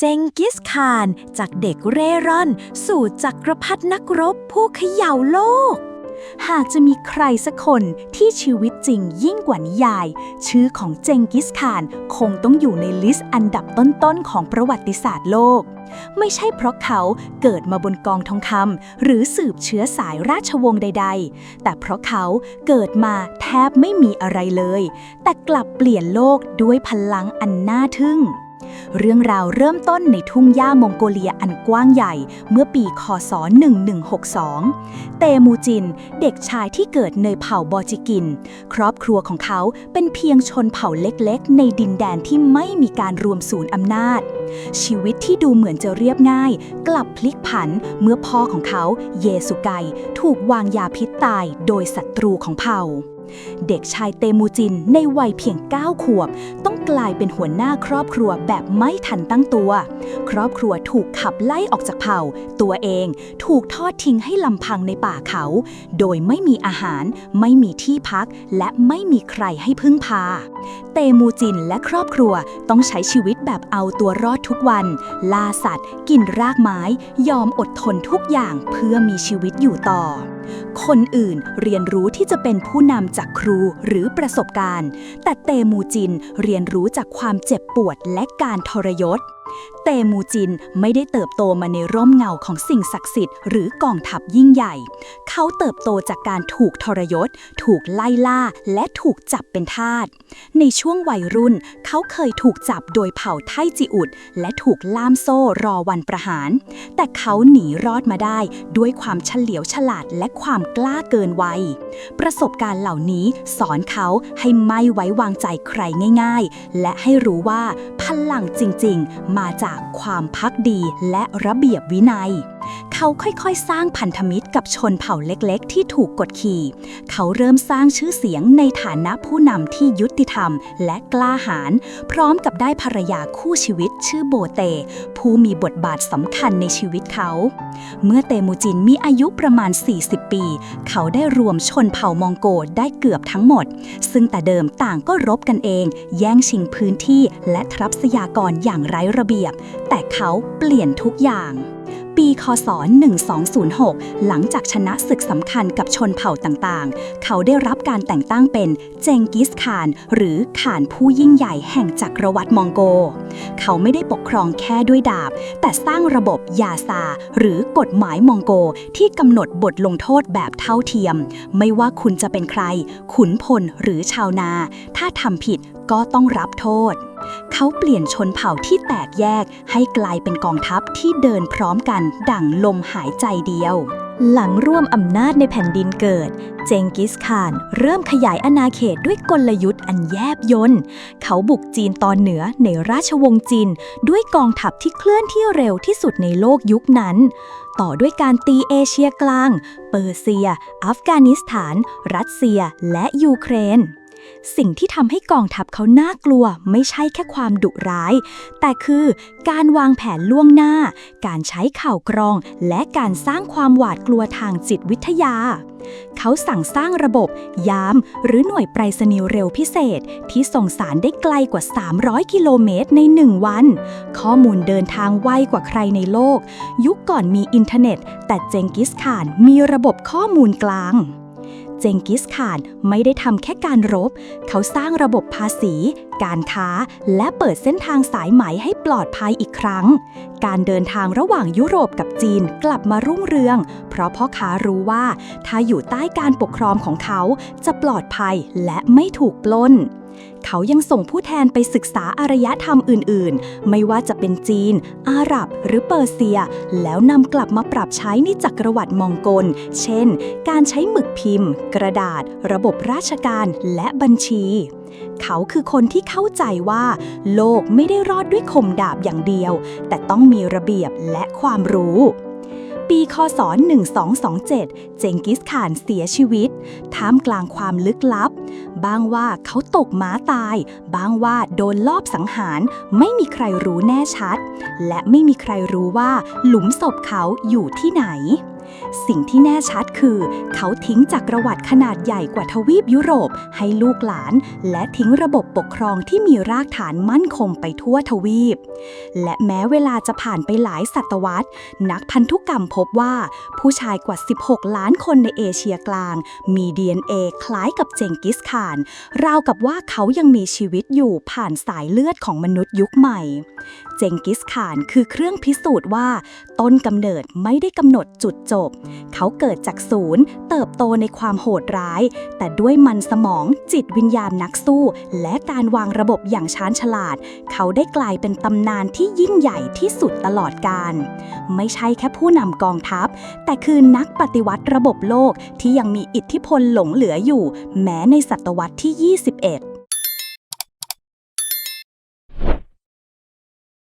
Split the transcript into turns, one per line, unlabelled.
เจงกิสข่านจากเด็กเร่ร่อน สู่จักรพรรดินักรบผู้เขย่าโลก หากจะมีใครสักคนที่ชีวิตจริงยิ่งกว่านิยาย ชื่อของเจงกิสข่านคงต้องอยู่ในลิสต์อันดับต้นๆของประวัติศาสตร์โลก ไม่ใช่เพราะเขาเกิดมาบนกองทองคำหรือสืบเชื้อสายราชวงศ์ใด ๆ แต่เพราะเขาเกิดมาแทบไม่มีอะไรเลย แต่กลับเปลี่ยนโลกด้วยพลังอันน่าทึ่ง เรื่องราวเริ่มต้นในทุ่งหญ้ามองโกเลียอันกว้างใหญ่ เมื่อปีคศ 1162 เตมูจิน เด็กชายที่เกิดในเผ่าบอจิกิน ครอบครัวของเขาเป็นเพียงชนเผ่าเล็กๆ ในดินแดนที่ไม่มีการรวมศูนย์อำนาจ ชีวิตที่ดูเหมือนจะเรียบง่าย กลับพลิกผันเมื่อพ่อของเขา เยสุไก ถูกวางยาพิษตายโดยศัตรูของเผ่า เด็กชายเตมูจินในวัยเพียง 9 ขวบ ต้องกลายเป็นหัวหน้าครอบครัวแบบไม่ทันตั้งตัว ครอบครัวถูกขับไล่ออกจากเผ่า ตัวเองถูกทอดทิ้งให้ลำพังในป่าเขา โดยไม่มีอาหาร ไม่มีที่พัก และไม่มีใครให้พึ่งพา เตมูจินและครอบครัวต้องใช้ชีวิตแบบเอาตัวรอดทุกวัน ล่าสัตว์ กินรากไม้ ยอมอดทนทุกอย่างเพื่อมีชีวิตอยู่ต่อ คนอื่นเรียนรู้ที่จะเป็นผู้นำจากครูหรือประสบการณ์ แต่เตมูจินเรียนรู้จากความเจ็บปวดและการทรยศ เตมูจินไม่ได้เติบโตมาในร่มเงาของสิ่งศักดิ์สิทธิ์หรือกองทัพยิ่งใหญ่ เขาเติบโตจากการถูกทรยศ ถูกไล่ล่า และถูกจับเป็นทาส ในช่วงวัยรุ่น เขาเคยถูกจับโดยเผ่าไทจิอุด และถูกล่ามโซ่รอวันประหาร แต่เขาหนีรอดมาได้ด้วยความเฉลียวฉลาดและความกล้าเกินวัย ประสบการณ์เหล่านี้สอนเขาให้ไม่ไว้วางใจใครง่าย ๆ และให้รู้ว่าพลังจริง ๆ มาจากความพักดีและระเบียบวินัย เขาค่อยๆ สร้างพันธมิตรกับชนเผ่าเล็กๆ ที่ถูกกดขี่ เขาเริ่มสร้างชื่อเสียงในฐานะผู้นำที่ยุติธรรม และกล้าหาญ พร้อมกับได้ภรรยาคู่ชีวิตชื่อโบเต ผู้มีบทบาทสำคัญในชีวิตเขา เมื่อเตมูจินมีอายุประมาณ 40 ปี เขาได้รวมชนเผ่ามองโกได้เกือบทั้งหมด ซึ่งแต่เดิมต่างก็รบกันเอง แย่งชิงพื้นที่และทรัพยากรอย่างไร้ระเบียบ แต่เขาเปลี่ยนทุกอย่าง ปีคศ 1206 หลังจากชนะศึกสำคัญกับชนเผ่าต่างๆ เขาได้รับการแต่งตั้งเป็นเจงกิสข่าน หรือข่านผู้ยิ่งใหญ่แห่งจักรวรรดิมองโก เขาไม่ได้ปกครองแค่ด้วยดาบ แต่สร้างระบบยาซา หรือกฎหมายมองโกที่กำหนดบทลงโทษแบบเท่าเทียม ไม่ว่าคุณจะเป็นใคร ขุนพลหรือชาวนา ถ้าทำผิด ก็ต้องรับโทษ เขาเปลี่ยนชนเผ่าที่แตกแยกให้กลายเป็นกองทัพที่เดินพร้อมกันดั่งลมหายใจเดียว หลังร่วมอำนาจในแผ่นดินเกิด เจงกิสข่าน เริ่มขยายอาณาเขตด้วยกลยุทธ์อันแยบยนต์เขาบุกจีนตอนเหนือในราชวงศ์จีน ด้วยกองทัพที่เคลื่อนที่เร็วที่สุดในโลกยุคนั้นต่อด้วยการตีเอเชียกลาง เปอร์เซีย อัฟกานิสถาน รัสเซีย และยูเครน สิ่งที่ทำให้กองทัพเขาน่ากลัวไม่ใช่แค่ความดุร้าย แต่คือการวางแผนล่วงหน้า การใช้ข่าวกรอง และการสร้างความหวาดกลัวทางจิตวิทยา เขาสั่งสร้างระบบ ยาม หรือหน่วยไปรษณีย์เร็วพิเศษ ที่ส่งสารได้ไกลกว่า 300 กิโลเมตรใน 1 วัน ข้อมูลเดินทางไวกว่าใครในโลก ยุคก่อนมีอินเทอร์เน็ต แต่เจงกิสข่านมีระบบข้อมูลกลาง เจงกิสข่านไม่ได้ทำแค่การรบ เขาสร้างระบบภาษี การค้า และเปิดเส้นทางสายไหมให้ปลอดภัยอีกครั้ง การเดินทางระหว่างยุโรปกับจีนกลับมารุ่งเรือง เพราะพ่อค้ารู้ว่า ถ้าอยู่ใต้การปกครองของเขาจะปลอดภัยและไม่ถูกปล้นเขายังส่งผู้แทนไปศึกษาอารยธรรมอื่นๆ ไม่ว่าจะเป็นจีน อาหรับ หรือเปอร์เซีย แล้วนำกลับมาปรับใช้ในจักรวรรดิมองโกล เช่น การใช้หมึกพิมพ์ กระดาษ ระบบราชการ และบัญชี เขาคือคนที่เข้าใจว่า โลกไม่ได้รอดด้วยคมดาบอย่างเดียว แต่ต้องมีระเบียบและความรู้ปีคศ 1227 เจงกิสข่านเสียชีวิต ท่ามกลางความลึกลับบ้างว่าเขาตกม้าตายบ้างว่าโดนลอบสังหาร ไม่มีใครรู้แน่ชัด และไม่มีใครรู้ว่าหลุมศพเขาอยู่ที่ไหน สิ่งที่แน่ชัดคือ เขาทิ้งจักรวรรดิขนาดใหญ่กว่าทวีปยุโรป ให้ลูกหลาน และทิ้งระบบปกครองที่มีรากฐานมั่นคงไปทั่วทวีปและแม้เวลาจะผ่านไปหลายศตวรรษ นักพันธุกรรมพบว่าผู้ชายกว่า 16 ล้านคนในเอเชียกลาง มี DNA คล้ายกับเจงกิสข่าน ราวกับว่าเขายังมีชีวิตอยู่ผ่านสายเลือดของมนุษย์ยุคใหม่ เจงกิสข่านคือเครื่องพิสูจน์ว่า ต้นกำเนิดไม่ได้กำหนดจุดจบ เขาเกิดจากศูนย์ เติบโตในความโหดร้าย แต่ด้วยมันสมองจิตวิญญาณนักสู้ และการวางระบบอย่างชาญฉลาด เขาได้กลายเป็นตำนานที่ยิ่งใหญ่ที่สุดตลอดกาลไม่ใช่แค่ผู้นำกองทัพ แต่คือนักปฏิวัติระบบโลกที่ยังมีอิทธิพลหลงเหลืออยู่ แม้ในศตวรรษที่ 21